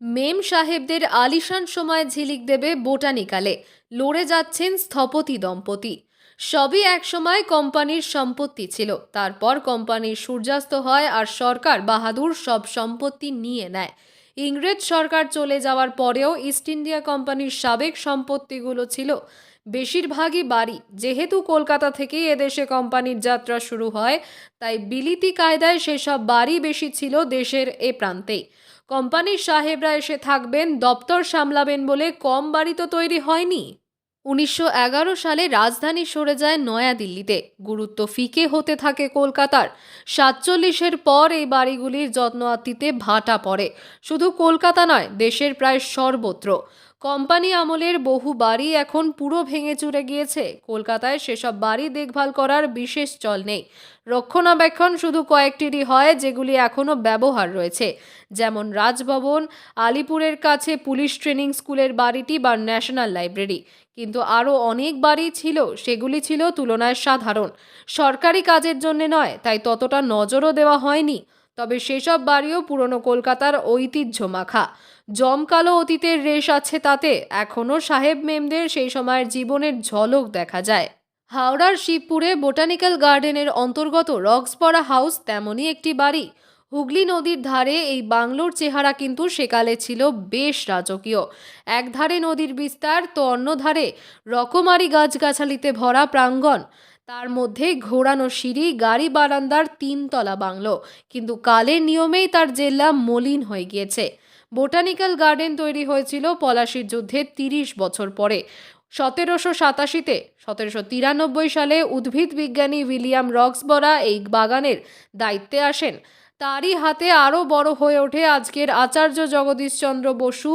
মেম সাহেবদের আলিশান সময় ঝিলিক দেবে বোটানিকালে, লড়ে যাচ্ছেন স্থপতি দম্পতি। সবই একসময় কোম্পানির সম্পত্তি ছিল, তারপর কোম্পানির সূর্যাস্ত হয় আর সরকার বাহাদুর সব সম্পত্তি নিয়ে নেয়। ইংরেজ সরকার চলে যাওয়ার পরেও ইস্ট ইন্ডিয়া কোম্পানির সাবেক সম্পত্তিগুলো ছিল বেশিরভাগই বাড়ি। যেহেতু কলকাতা থেকেই এদেশে কোম্পানির যাত্রা শুরু হয়, তাই বিলিতি কায়দায় সেসব বাড়ি বেশি ছিল দেশের এ প্রান্তেই। কোম্পানির সাহেবরা এসে থাকবেন, দপ্তর সামলাবেন বলে কম বাড়ি তো তৈরি হয়নি। উনিশশো এগারো সালে রাজধানী সরে যায় নয়াদিল্লিতে। গুরুত্ব ফিকে হতে থাকে কলকাতার। সাতচল্লিশের পর এই বাড়িগুলির যত্ন আত্মিতে ভাটা পড়ে। শুধু কলকাতা নয়, দেশের প্রায় সর্বত্র। কোম্পানি আমলের বহু বাড়ি এখন পুরো ভেঙে চুরে গিয়েছে। কলকাতায় সেসব বাড়ি দেখভাল করার বিশেষ চল নেই। রক্ষণাবেক্ষণ শুধু কয়েকটিরই হয় যেগুলি এখনও ব্যবহার রয়েছে। যেমন রাজভবন, আলিপুরের কাছে পুলিশ ট্রেনিং স্কুলের বাড়িটি বা ন্যাশনাল লাইব্রেরি। কিন্তু আরও অনেক বাড়ি ছিল, সেগুলি ছিল তুলনায় সাধারণ। সরকারি কাজের জন্য নয়, তাই ততটা নজরও দেওয়া হয়নি। তবে সেসব বাড়িও পুরনো কলকাতার ঐতিহ্য মাখা। জমকালো অতীতের রেশ আছে তাতে এখনও সাহেব মেমদের সেই সময়ের জীবনের ঝলক দেখা যায়। হাওড়ার শিবপুরে বোটানিক্যাল গার্ডেনের অন্তর্গত রক্সপরা হাউস তেমনই একটি বাড়ি। হুগলি নদীর ধারে এই বাংলোর চেহারা কিন্তু সেকালে ছিল বেশ রাজকীয়। একধারে নদীর বিস্তার, তো অন্য ধারে রকমারি গাছগাছালিতে ভরা প্রাঙ্গণ। তার মধ্যে ঘোরানো সিঁড়ি, গাড়ি বারান্দার তিনতলা বাংলো। কিন্তু কালের নিয়মেই তার জেল্লা মলিন হয়ে গিয়েছে। বোটানিক্যাল গার্ডেন তৈরি হয়েছিল পলাশির যুদ্ধে তিরিশ বছর পরে। সতেরোশো সাতাশিতে, সতেরোশো তিরানব্বই সালে উদ্ভিদ বিজ্ঞানী উইলিয়াম রক্সবরা এই বাগানের দায়িত্বে আসেন। তারই হাতে আরও বড় হয়ে ওঠে আজকের Acharya Jagadish Chandra Basu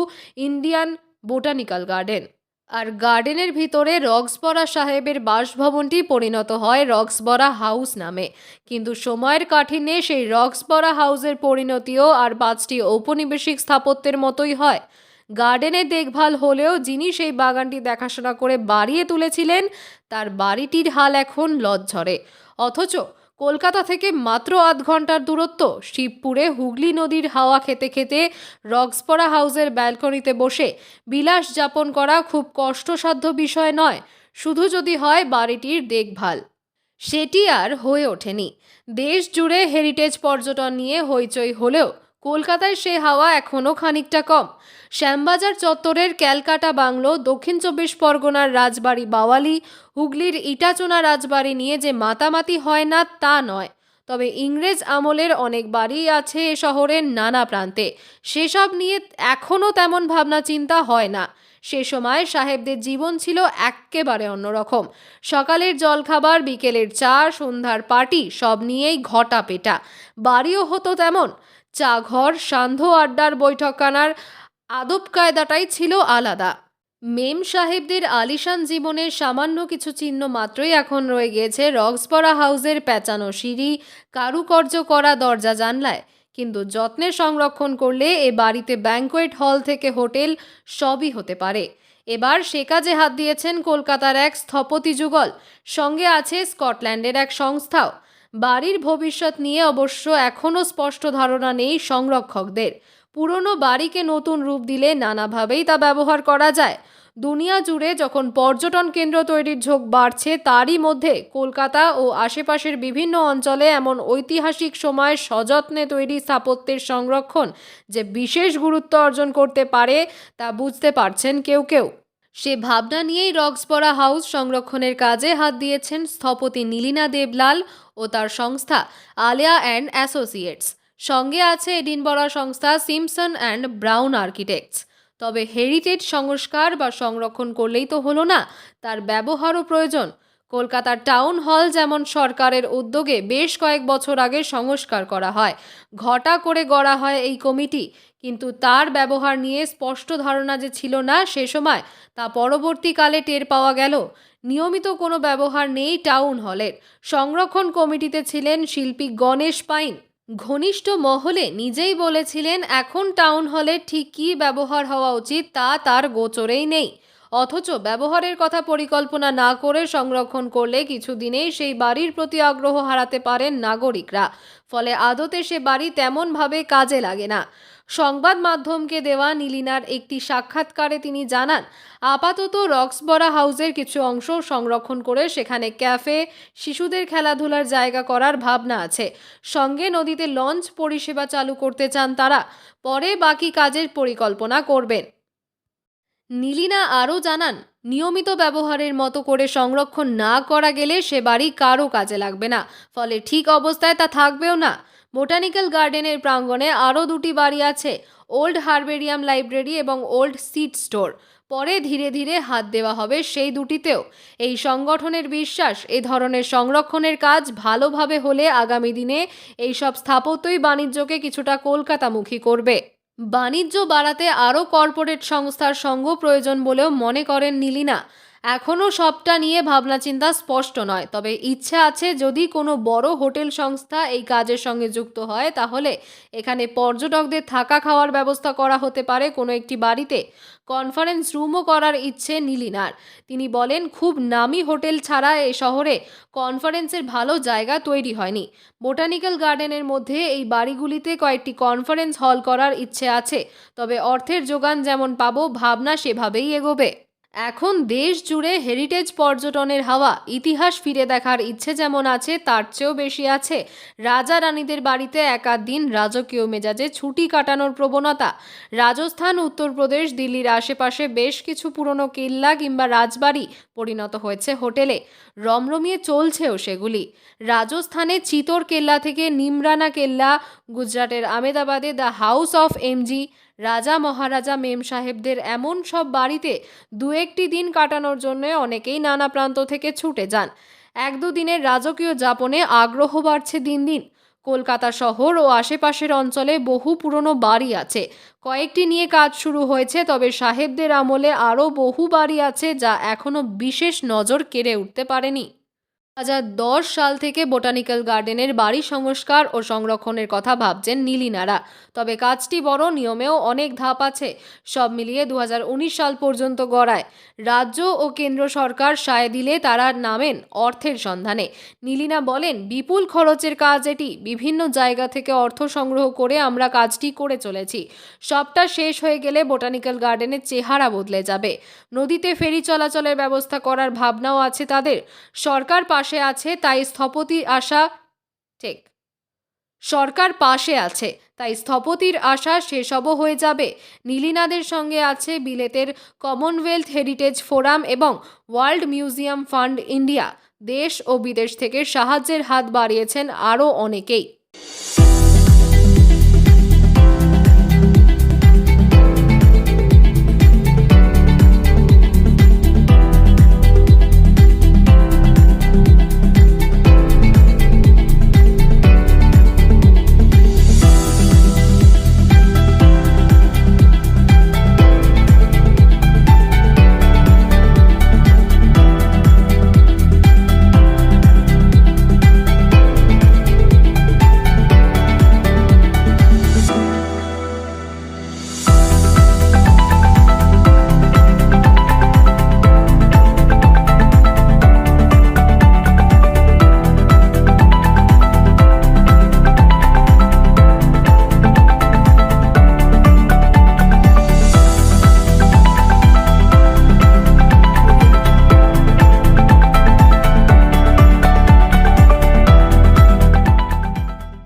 Indian botanical garden. আর গার্ডেনের ভিতরে রক্সবরা সাহেবের বাসভবনটি পরিণত হয় রক্সবরা হাউস নামে। কিন্তু সময়ের কাঠিন্যে সেই রক্সবরা হাউসের পরিণতিও আর পাঁচটি ঔপনিবেশিক স্থাপত্যের মতোই হয়। গার্ডেনের দেখভাল হলেও যিনি সেই বাগানটি দেখাশোনা করে বাড়িয়ে তুলেছিলেন, তার বাড়িটির হাল এখন লজ্জরে। অথচ কলকাতা থেকে মাত্র আধ ঘণ্টার দূরত্ব। শিবপুরে হুগলি নদীর হাওয়া খেতে খেতে রক্সপরা হাউসের ব্যালকনিতে বসে বিলাস যাপন করা খুব কষ্টসাধ্য বিষয় নয়, শুধু যদি হয় বাড়িটির দেখভাল। সেটি আর হয়ে ওঠেনি। দেশ জুড়ে হেরিটেজ পর্যটন নিয়ে হইচই হলেও কলকাতায় সে হাওয়া এখনও খানিকটা কম। শ্যামবাজার চত্বরের ক্যালকাটা বাংলো, দক্ষিণ চব্বিশ পরগনার রাজবাড়ি বাওয়ালি, হুগলির ইটাচোনা রাজবাড়ি নিয়ে যে মাতামাতি হয় না তা নয়। তবে ইংরেজ আমলের অনেক বাড়ি আছে এ শহরের নানা প্রান্তে। সেসব নিয়ে এখনও তেমন ভাবনা চিন্তা হয় না। সে সময় সাহেবদের জীবন ছিল এক্কেবারে অন্যরকম। সকালের জলখাবার, বিকেলের চা, সন্ধ্যার পার্টি সব নিয়েই ঘটা পেটা। বাড়িও হতো তেমন। চা ঘর সান্ধ্য আড্ডার বৈঠকখানার আদব কায়দাটাই ছিল আলাদা। মেম সাহেবদের আলিশান জীবনের সামান্য কিছু চিহ্ন মাত্রই এখন রয়ে গিয়েছে রক্সপরা হাউসের পেঁচানো সিঁড়ি, কারুকার্য করা দরজা জানলায়। কিন্তু যত্নে সংরক্ষণ করলে এ বাড়িতে ব্যাঙ্কোয়েট হল থেকে হোটেল সবই হতে পারে। এবার সে কাজে হাত দিয়েছেন কলকাতার এক স্থপতি যুগল সঙ্গে আছে স্কটল্যান্ডের এক সংস্থাও। বাড়ির ভবিষ্যৎ নিয়ে অবশ্য এখনও স্পষ্ট ধারণা নেই সংরক্ষকদের। পুরনো বাড়িকে নতুন রূপ দিলে নানাভাবেই তা ব্যবহার করা যায়। দুনিয়া জুড়ে যখন পর্যটন কেন্দ্র তৈরির ঝোঁক বাড়ছে, তারই মধ্যে কলকাতা ও আশেপাশের বিভিন্ন অঞ্চলে এমন ঐতিহাসিক সময় সযত্নে তৈরি স্থাপত্যের সংরক্ষণ যে বিশেষ গুরুত্ব অর্জন করতে পারে তা বুঝতে পারছেন কেউ কেউ। সে ভাবনা নিয়েই রক্সপরা হাউস সংরক্ষণের কাজে হাত দিয়েছেন স্থপতি নীলিনা দেবলাল ও তার সংস্থা আলিয়া অ্যান্ড অ্যাসোসিয়েটস। সঙ্গে আছে এডিনবরা সংস্থা সিমসন অ্যান্ড ব্রাউন আর্কিটেক্টস। তবে হেরিটেজ সংস্কার বা সংরক্ষণ করলেই তো হলো না, তার ব্যবহারও প্রয়োজন। কলকাতার টাউন হল যেমন সরকারের উদ্যোগে বেশ কয়েক বছর আগে সংস্কার করা হয়, ঘটা করে গড়া হয় এই কমিটি। কিন্তু তার ব্যবহার নিয়ে স্পষ্ট ধারণা যে ছিল না সে সময়, তা পরবর্তীকালে টের পাওয়া গেল। নিয়মিত কোনো ব্যবহার নেই টাউন হলের। সংরক্ষণ কমিটিতে ছিলেন শিল্পী গণেশ পাইন। ঘনিষ্ঠ মহলে নিজেই বলেছিলেন, এখন টাউন হলে ঠিক কী ব্যবহার হওয়া উচিত তা তার গোচরেই নেই। অথচ ব্যবহারের কথা পরিকল্পনা না করে সংরক্ষণ করলে কিছুদিনেই সেই বাড়ির প্রতি আগ্রহ হারাতে পারেন নাগরিকরা। ফলে আদতে সে বাড়ি তেমনভাবে কাজে লাগে না। সংবাদ মাধ্যমকে দেওয়া নীলিনার একটি সাক্ষাৎকারে তিনি জানান, আপাতত রক্সবরা হাউসের কিছু অংশ সংরক্ষণ করে সেখানে ক্যাফে, শিশুদের খেলাধুলার জায়গা করার ভাবনা আছে। সঙ্গে নদীতে লঞ্চ পরিষেবা চালু করতে চান তারা। পরে বাকি কাজের পরিকল্পনা করবেন। নীলিনা আরও জানান, নিয়মিত ব্যবহারের মতো করে সংরক্ষণ না করা গেলে সে বাড়ি কারও কাজে লাগবে না। ফলে ঠিক অবস্থায় তা থাকবেও না। বোটানিক্যাল গার্ডেনের প্রাঙ্গণে আরও দুটি বাড়ি আছে, ওল্ড হারবেরিয়াম লাইব্রেরি এবং ওল্ড সিড স্টোর। পরে ধীরে ধীরে হাত দেওয়া হবে সেই দুটিতেও। এই সংগঠনের বিশ্বাস, এ ধরনের সংরক্ষণের কাজ ভালোভাবে হলে আগামী দিনে এই সব স্থাপত্যই বাণিজ্যকে কিছুটা কলকাতামুখী করবে। বাণিজ্য বাড়াতে আরও কর্পোরেট সংস্থার সঙ্গ প্রয়োজন বলেও মনে করেন নীলিনা। এখনও সবটা নিয়ে ভাবনাচিন্তা স্পষ্ট নয়। তবে ইচ্ছে আছে যদি কোনো বড় হোটেল সংস্থা এই কাজের সঙ্গে যুক্ত হয়, তাহলে এখানে পর্যটকদের থাকা খাওয়ার ব্যবস্থা করা হতে পারে কোনো একটি বাড়িতে। কনফারেন্স রুমও করার ইচ্ছে নীলিনার। তিনি বলেন, খুব নামি হোটেল ছাড়া এ শহরে কনফারেন্সের ভালো জায়গা তৈরি হয়নি। বোটানিক্যাল গার্ডেনের মধ্যে এই বাড়িগুলিতে কয়েকটি কনফারেন্স হল করার ইচ্ছে আছে। তবে অর্থের যোগান যেমন পাবো, ভাবনা সেভাবেই এগোবে। এখন দেশ জুড়ে হেরিটেজ পর্যটনের হাওয়া, ইতিহাস ফিরে দেখার ইচ্ছে যেমন আছে, তার চেয়েও বেশি আছে রাজা রানীদের বাড়িতে একাধ দিন রাজকীয় মেজাজে ছুটি কাটানোর প্রবণতা। রাজস্থান, উত্তরপ্রদেশ, দিল্লির আশেপাশে বেশ কিছু পুরনো কিল্লা কিংবা রাজবাড়ি পরিণত হয়েছে হোটেলে। রমরমিয়ে চলছেও সেগুলি। রাজস্থানে চিতোর কেল্লা থেকে নিমরানা কেল্লা, গুজরাটের আমেদাবাদে দ্য হাউস অফ এমজি রাজা মহারাজা মেম সাহেবদের এমন সব বাড়িতে দু একটি দিন কাটানোর জন্য অনেকেই নানা প্রান্ত থেকে ছুটে যান। এক দুদিনের রাজকীয় যাপনে আগ্রহ বাড়ছে দিন দিন। কলকাতা শহর ও আশেপাশের অঞ্চলে বহু পুরনো বাড়ি আছে। কয়েকটি নিয়ে কাজ শুরু হয়েছে, তবে সাহেবদের আমলে আরও বহু বাড়ি আছে যা এখনও বিশেষ নজর কেড়ে উঠতে পারেনি। হাজার সাল থেকে বোটানিক্যাল গার্ডেনের বাড়ি সংস্কার ও সংরক্ষণের কথা ভাবছেন নীলিনারা। তবে কাজটি বড়, নিয়মেও অনেক ধাপ আছে। সব মিলিয়ে দু হাজার উনিশ সাল পর্যন্ত গড়ায়। রাজ্য ও কেন্দ্র সরকার সায় দিলে তারা নামেন অর্থের সন্ধানে। নীলিনা বলেন, বিপুল খরচের কাজ এটি। বিভিন্ন জায়গা থেকে অর্থ সংগ্রহ করে আমরা কাজটি করে চলেছি। সবটা শেষ হয়ে গেলে বোটানিক্যাল গার্ডেনের চেহারা বদলে যাবে। নদীতে ফেরি চলাচলের ব্যবস্থা করার ভাবনাও আছে তাদের। সরকার পাশে আছে, তাই স্থপতির আশা, ঠিক। সরকার পাশে আছে, তাই স্থপতির আশা সেসবও হয়ে যাবে। নীলিনাদের সঙ্গে আছে বিলেতের কমনওয়েলথ হেরিটেজ ফোরাম এবং ওয়ার্ল্ড মিউজিয়াম ফান্ড ইন্ডিয়া। দেশ ও বিদেশ থেকে সাহায্যের হাত বাড়িয়েছেন আরও অনেকেই।